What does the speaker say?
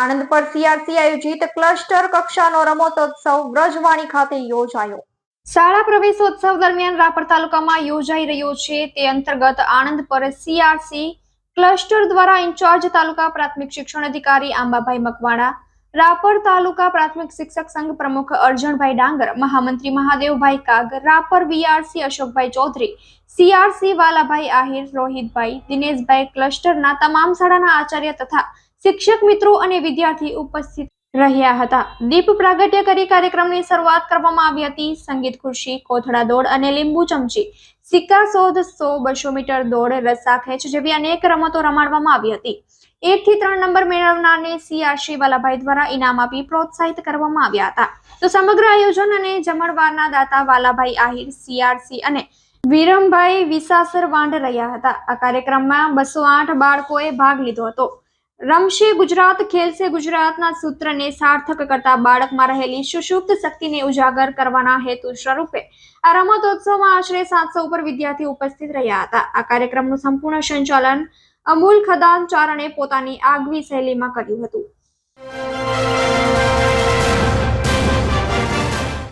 આણંદ પર સીઆરસી આયોજિત ક્લસ્ટર કક્ષાનો રમતોત્સવ વ્રજવાણી ખાતે યોજાયો. શાળા પ્રવેશોત્સવ દરમિયાન રાપર તાલુકામાં યોજાઈ રહ્યો છે. તે અંતર્ગત આણંદ પર સીઆરસી ક્લસ્ટર દ્વારા ઇન્ચાર્જ તાલુકા પ્રાથમિક શિક્ષણ અધિકારી આંબાભાઈ મકવાણા રાપર તાલુકા પ્રાથમિક શિક્ષક સંઘ પ્રમુખ અર્જણભાઈ ડાંગર, મહામંત્રી મહાદેવભાઈ કાગ રાપર વીઆરસી અશોકભાઈ ચૌધરી, સીઆરસી વાલાભાઈ આહિર, રોહિતભાઈ દિનેશભાઈ ક્લસ્ટરના તમામ શાળાના આચાર્ય તથા શિક્ષક મિત્રો અને વિદ્યાર્થી ઉપસ્થિત રહ્યા હતા. દીપ પ્રાગટ્ય કરી કાર્યક્રમની શરૂઆત કરવામાં આવી હતી. સંગીત ખુરશી, કોથળા દોડ અને લીંબુ ચમચી, સિક્કા શોધ સો બસો મીટર દોડ, રસ્સા ખેંચ જેવી અનેક રમતો રમાડવામાં આવી હતી. એક થી ત્રણ નંબર મેળવનારને સીઆરસી વાલાભાઈ દ્વારા ઇનામ આપી પ્રોત્સાહિત કરવામાં આવ્યા હતા. તો સમગ્ર આયોજન અને જમણવારના દાતા વાલાભાઈ આહિર, સીઆરસી અને વિરમભાઈ વિસાસર વાંડ રહ્યા હતા. આ કાર્યક્રમમાં બસો આઠ બાળકોએ ભાગ લીધો હતો. રમશે ગુજરાત, ખેલશે ગુજરાતના સૂત્રને સાર્થક કરતા બાળકમાં રહેલી સુષુપ્ત શક્તિને ઉજાગર કરવાના હેતુ સ્વરૂપે આ રમતોત્સવમાં આશરે સાતસો ઉપર વિદ્યાર્થી ઉપસ્થિત રહ્યા હતા. આ કાર્યક્રમનું સંપૂર્ણ સંચાલન અમૂલ ખદાન ચારણે પોતાની આગવી શૈલીમાં કર્યું હતું.